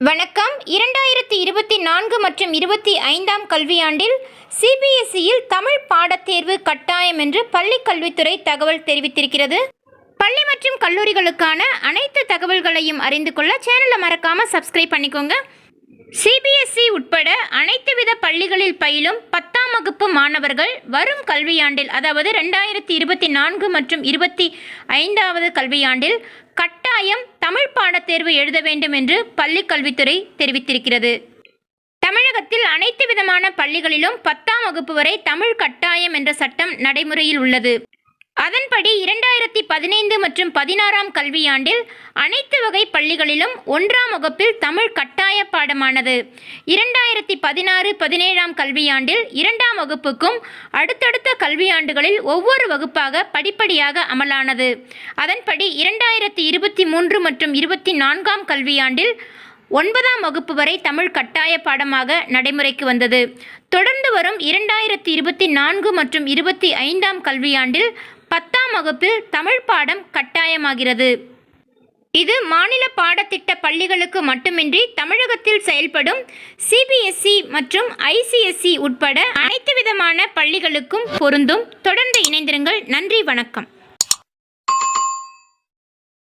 வணக்கம். இரண்டாயிரத்தி இருபத்தி நான்கு மற்றும் இருபத்தி ஐந்தாம் கல்வியாண்டில் சிபிஎஸ்இயில் தமிழ் பாடத்தேர்வு கட்டாயம் என்று பள்ளி கல்வித்துறை தகவல் தெரிவித்திருக்கிறது. பள்ளி மற்றும் கல்லூரிகளுக்கான அனைத்து தகவல்களையும் அறிந்து கொள்ள சேனலை மறக்காமல் சப்ஸ்கிரைப் பண்ணிக்கோங்க. சிபிஎஸ்இ உட்பட அனைத்து வித பள்ளிகளில் பயிலும் பத்தாம் வகுப்பு மாணவர்கள் வரும் கல்வியாண்டில் அதாவது ரெண்டாயிரத்தி இருபத்தி நான்கு மற்றும் இருபத்தி ஐந்தாவது கல்வியாண்டில் கட்டாயம் தமிழ் பாடத்தேர்வு எழுத வேண்டும் என்று பள்ளிக் கல்வித்துறை தெரிவித்திருக்கிறது. தமிழகத்தில் அனைத்து விதமான பள்ளிகளிலும் பத்தாம் வகுப்பு வரை தமிழ் கட்டாயம் என்ற சட்டம் நடைமுறையில் உள்ளது. அதன்படி இரண்டாயிரத்தி பதினைந்து மற்றும் பதினாறாம் கல்வியாண்டில் அனைத்து வகை பள்ளிகளிலும் ஒன்றாம் வகுப்பில் தமிழ் கட்டாய பாடமானது. இரண்டாயிரத்தி பதினாறு பதினேழாம் கல்வியாண்டில் இரண்டாம் வகுப்புக்கும் அடுத்தடுத்த கல்வியாண்டுகளில் ஒவ்வொரு வகுப்பாக படிப்படியாக அமலானது. அதன்படி இரண்டாயிரத்தி இருபத்தி மூன்று மற்றும் இருபத்தி நான்காம் கல்வியாண்டில் ஒன்பதாம் வகுப்பு வரை தமிழ் கட்டாய பாடமாக நடைமுறைக்கு வந்தது. தொடர்ந்து வரும் இரண்டாயிரத்தி இருபத்தி நான்கு மற்றும் இருபத்தி ஐந்தாம் கல்வியாண்டில் வகுப்பில் தமிழ் பாடம் கட்டாயமாகிறது. இது மாநில பாடத்திட்ட பள்ளிகளுக்கு மட்டுமின்றி தமிழகத்தில் செயல்படும் சிபிஎஸ்இ மற்றும் ஐசிஎஸ்இ உட்பட அனைத்து விதமான பள்ளிகளுக்கும் பொருந்தும். தொடர்ந்து இணைந்திருங்கள். நன்றி வணக்கம்.